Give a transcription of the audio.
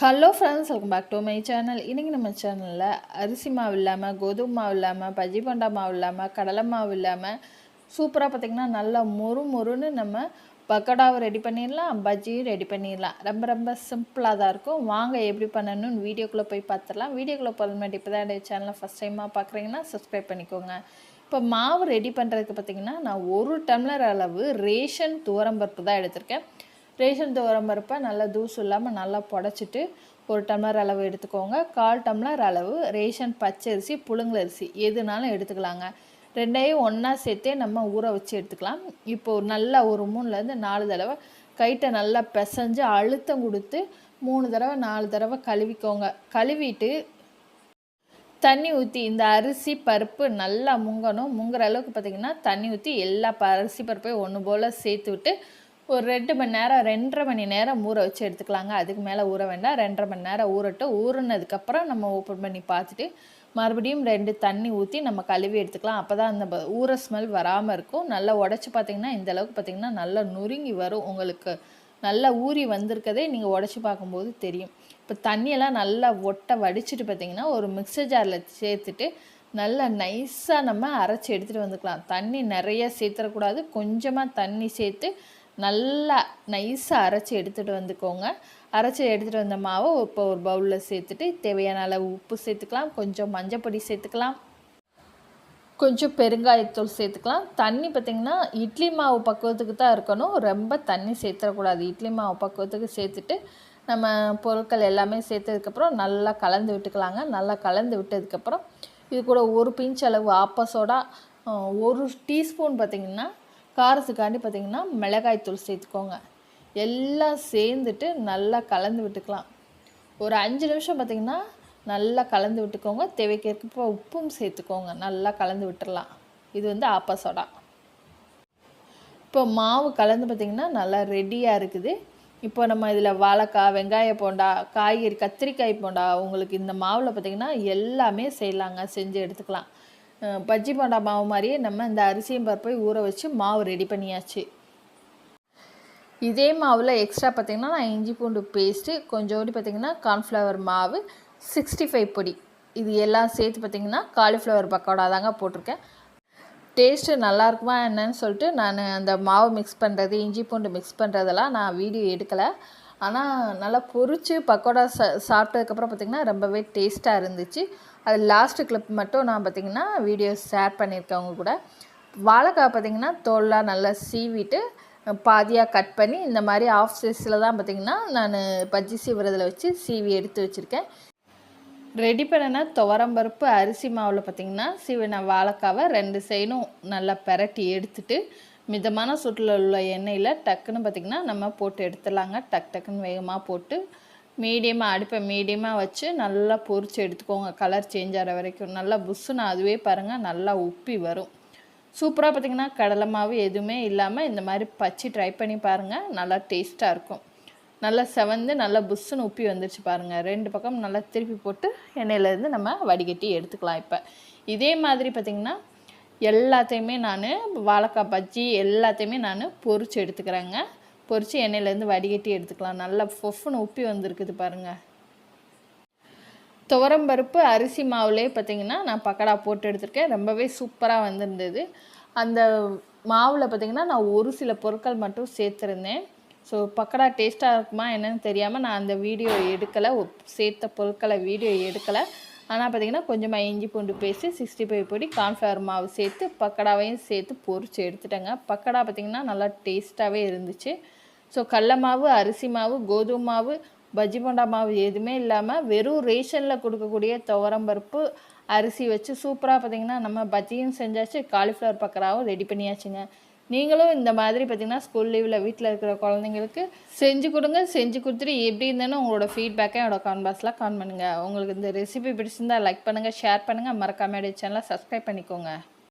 Hello friends welcome back to my channel இன்றைக்கி நம்ம சேனலில் அரிசி மாவு இல்லாமல் கோதுமை மாவு இல்லாமல் பஜ்ஜி பண்டா மாவு இல்லாமல் கடலை மாவு இல்லாமல் சூப்பராக பார்த்திங்கன்னா நல்லா மொறு மொறுன்னு நம்ம பக்கோடாவை ரெடி பண்ணிடலாம் பஜ்ஜியும் ரெடி பண்ணிடலாம். ரொம்ப ரொம்ப சிம்பிளாக தான் இருக்கும். வாங்க எப்படி பண்ணணும்னு வீடியோக்குள்ளே போய் பார்த்துடலாம் வீடியோக்குள்ளே போகணும் இப்போ தான் என்னுடைய சேனலை ஃபஸ்ட் டைமாக பார்க்குறீங்கன்னா சப்ஸ்கிரைப் பண்ணிக்கோங்க. இப்போ மாவு ரெடி பண்ணுறதுக்கு பார்த்திங்கன்னா நான் ஒரு டம்ளர் அளவு ரேஷன் துவரம்பருப்பு தான் எடுத்திருக்கேன். ரேஷன் துவரம் பருப்பை நல்லா தூசு இல்லாமல் நல்லா புடச்சிட்டு ஒரு டம்ளர் அளவு எடுத்துக்கோங்க. கால் டம்ளர் அளவு ரேஷன் பச்சரிசி புழுங்கலரிசி எதுனாலும் எடுத்துக்கலாங்க. ரெண்டையும் ஒன்றா சேர்த்தே நம்ம ஊற வச்சு எடுத்துக்கலாம். இப்போ நல்லா ஒரு மூணுலேருந்து நாலு தடவை கைட்டை நல்லா பிசைஞ்சு அழுத்தம் கொடுத்து மூணு தடவை நாலு தடவை கழுவிக்கோங்க. கழுவிட்டு தண்ணி ஊற்றி இந்த அரிசி பருப்பு நல்லா முங்கணும். முங்குற அளவுக்கு பார்த்திங்கன்னா தண்ணி ஊற்றி எல்லா ப அரிசி பருப்பையும் ஒன்று போல் சேர்த்து விட்டு ஒரு ரெண்டு மணி நேரம் ரெண்டரை மணி நேரம் ஊற வச்சு எடுத்துக்கலாங்க. அதுக்கு மேலே ஊற வேண்டாம். ரெண்டரை மணி நேரம் ஊறட்டும் ஊறினதுக்கப்புறம் நம்ம ஓப்பன் பண்ணி பார்த்துட்டு மறுபடியும் ரெண்டு தண்ணி ஊற்றி நம்ம கழுவி எடுத்துக்கலாம். அப்போ தான் அந்த ப- ஊற ஸ்மெல் வராமல் இருக்கும். நல்லா உடச்சி பார்த்தீங்கன்னா இந்த அளவுக்கு பார்த்தீங்கன்னா நல்லா நொறுங்கி வரும். உங்களுக்கு நல்லா ஊறி வந்திருக்கதே நீங்கள் உடச்சி பார்க்கும்போது தெரியும். இப்போ தண்ணியெல்லாம் நல்லா ஒட்டை வடிச்சிட்டு பார்த்தீங்கன்னா ஒரு மிக்சர் ஜாரில் சேர்த்துட்டு நல்லா நைஸாக நம்ம அரைச்சி எடுத்துகிட்டு வந்துக்கலாம். தண்ணி நிறைய சேர்த்துடக்கூடாது கொஞ்சமாக தண்ணி சேர்த்து நல்லா நைஸாக அரைச்சி எடுத்துகிட்டு வந்துக்கோங்க. அரைச்சி எடுத்துகிட்டு வந்த மாவை இப்போ ஒரு பவுலில் சேர்த்துட்டு தேவையான அளவு உப்பு சேர்த்துக்கலாம் கொஞ்சம் மஞ்சப்பொடி சேர்த்துக்கலாம் கொஞ்சம் பெருங்காயத்தூள் சேர்த்துக்கலாம். தண்ணி பார்த்திங்கன்னா இட்லி மாவு பக்குவத்துக்கு தான் இருக்கணும். ரொம்ப தண்ணி சேர்த்துடக்கூடாது இட்லி மாவு பக்குவத்துக்கு சேர்த்துட்டு நம்ம பொருட்கள் எல்லாமே சேர்த்ததுக்கப்புறம் நல்லா கலந்து விட்டுக்கலாங்க. நல்லா கலந்து விட்டதுக்கப்புறம் இது கூட ஒரு பிஞ்ச் அளவு ஆப்ப சோடா ஒரு டீஸ்பூன் பார்த்திங்கன்னா காரத்துக்காண்டி பார்த்திங்கன்னா மிளகாய்த்தூள் சேர்த்துக்கோங்க. எல்லாம் சேர்ந்துட்டு நல்லா கலந்து விட்டுக்கலாம். ஒரு அஞ்சு நிமிஷம் பார்த்திங்கன்னா நல்லா கலந்து விட்டுக்கோங்க. தேவைக்கேற்ப உப்பும் சேர்த்துக்கோங்க. நல்லா கலந்து விட்டுடலாம் இது வந்து ஆப்ப சோடா. இப்போ மாவு கலந்து பார்த்திங்கன்னா நல்லா ரெடியாக இருக்குது. இப்போ நம்ம இதில் வாழைக்காய் வெங்காய போண்டா காய்கறி கத்திரிக்காய் போண்டா உங்களுக்கு இந்த மாவில் பார்த்திங்கன்னா எல்லாமே செய்யலாங்க. செஞ்சு எடுத்துக்கலாம். பஜ்ஜி போண்டா மாவு மாதிரியே நம்ம இந்த அரிசியும் பருப்பை ஊற வச்சு மாவு ரெடி பண்ணியாச்சு. இதே மாவில் எக்ஸ்ட்ரா பார்த்திங்கன்னா நான் இஞ்சி பூண்டு பேஸ்ட்டு கொஞ்சோண்டு பார்த்திங்கன்னா கார்ன்ஃப்ளவர் மாவு சிக்ஸ்டி ஃபைவ் பொடி. இது எல்லாம் சேர்த்து பார்த்திங்கன்னா காலிஃப்ளவர் பக்கோடா தாங்க போட்டிருக்கேன். டேஸ்ட்டு நல்லாயிருக்குமா என்னன்னு சொல்லிட்டு நான் அந்த மாவு மிக்ஸ் பண்ணுறது இஞ்சி பூண்டு மிக்ஸ் பண்ணுறதெல்லாம் நான் வீடியோ எடுக்கலை. ஆனால் நல்லா பொறிச்சு பக்கோடா சா சாப்பிட்டதுக்கப்புறம் பார்த்திங்கன்னா ரொம்பவே டேஸ்ட்டாக இருந்துச்சு. அது லாஸ்ட்டு கிளிப் மட்டும் நான் பார்த்திங்கன்னா வீடியோ ஷேர் பண்ணியிருக்கேன் அவங்க கூட. வாழைக்காய் பார்த்திங்கன்னா தோல்லாம் நல்லா சீவிட்டு பாதியாக கட் பண்ணி இந்த மாதிரி ஆஃப் சைஸில் தான் பார்த்திங்கன்னா நான் பஜ்ஜி சீவுறதில் வச்சு சீவி எடுத்து வச்சுருக்கேன். ரெடி பண்ணின துவரம்பருப்பு அரிசி மாவில் பார்த்திங்கன்னா சீவின வாழைக்காவை ரெண்டு சைடும் நல்லா பெரட்டி எடுத்துட்டு மிதமான சூட்டில் உள்ள எண்ணெயில் டக்குன்னு பார்த்திங்கன்னா நம்ம போட்டு எடுத்துடலாங்க. டக் டக்குன்னு வேகமாக போட்டு மீடியமாக அடுப்பை மீடியமாக வச்சு நல்லா பொரிச்சு எடுத்துக்கோங்க. கலர் சேஞ்ச் ஆகிற வரைக்கும். நல்லா புஷ்ஷுன்னு அதுவே பாருங்கள் நல்லா உப்பி வரும். சூப்பராக பார்த்திங்கன்னா கடலை மாவு எதுவுமே இல்லாமல் இந்த மாதிரி பச்சி ட்ரை பண்ணி பாருங்கள் நல்லா டேஸ்ட்டாக இருக்கும். நல்லா செவந்து நல்லா புஷ்ஷுன்னு உப்பி வந்துருச்சு பாருங்கள் ரெண்டு பக்கம் நல்லா திருப்பி போட்டு எண்ணெயிலேருந்து நம்ம வடிகட்டி எடுத்துக்கலாம் இப்போ. இதே மாதிரி பார்த்திங்கன்னா எல்லாத்தையுமே நான் வாழைக்காய் பஜ்ஜி எல்லாத்தையுமே நான் பொரிச்சு எடுத்துக்கிறேங்க. பொரிச்சு எண்ணெயிலேருந்து வடிகட்டி எடுத்துக்கலாம். நல்லா ஃபொஃப்னு உப்பி வந்திருக்குது பாருங்கள் துவரம்பருப்பு அரிசி மாவுலேயே பார்த்தீங்கன்னா நான் பக்கடா போட்டு எடுத்திருக்கேன். ரொம்பவே சூப்பராக வந்திருந்தது. அந்த மாவில் பார்த்திங்கன்னா நான் ஒரு சில பொருட்கள் மட்டும் சேர்த்துருந்தேன். ஸோ பக்கடா டேஸ்ட்டாக இருக்குமா என்னன்னு தெரியாமல் நான் அந்த வீடியோ எடுக்கலை. சேர்த்த பொருட்களை வீடியோ எடுக்கலை. ஆனால் பார்த்தீங்கன்னா கொஞ்சமாக இஞ்சி பூண்டு பேஸ்ட்டு சிக்ஸ்டி ஃபைவ் பொடி கார்ன்ஃப்ளவர் மாவு சேர்த்து பக்கடாவையும் சேர்த்து பொறிச்சு எடுத்துட்டேங்க. பக்கடா பார்த்திங்கன்னா நல்லா டேஸ்ட்டாகவே இருந்துச்சு. ஸோ கடல மாவு அரிசி மாவு கோதுமை மாவு பஜ்ஜி போண்டா மாவு எதுவுமே இல்லாமல் வெறும் ரேஷனில் கொடுக்கக்கூடிய துவரம்பருப்பு அரிசி வச்சு சூப்பராக பார்த்தீங்கன்னா நம்ம பஜ்ஜியும் செஞ்சாச்சு காலிஃப்ளவர் பக்கராவும் ரெடி பண்ணியாச்சுங்க. நீங்களும் இந்த மாதிரி பார்த்தீங்கன்னா ஸ்கூல் லீவில் வீட்டில் இருக்கிற குழந்தைங்களுக்கு செஞ்சு கொடுங்க செஞ்சு கொடுத்துட்டு எப்படி இருந்தேன்னு உங்களோட ஃபீட்பேக்கை என்னோட கான்பாக்ஸில் கான் பண்ணுங்கள் உங்களுக்கு இந்த ரெசிபி பிடிச்சிருந்தா லைக் பண்ணுங்கள் ஷேர் பண்ணுங்கள் மறக்காமல் சேனலை சப்ஸ்கிரைப் பண்ணிக்கோங்க.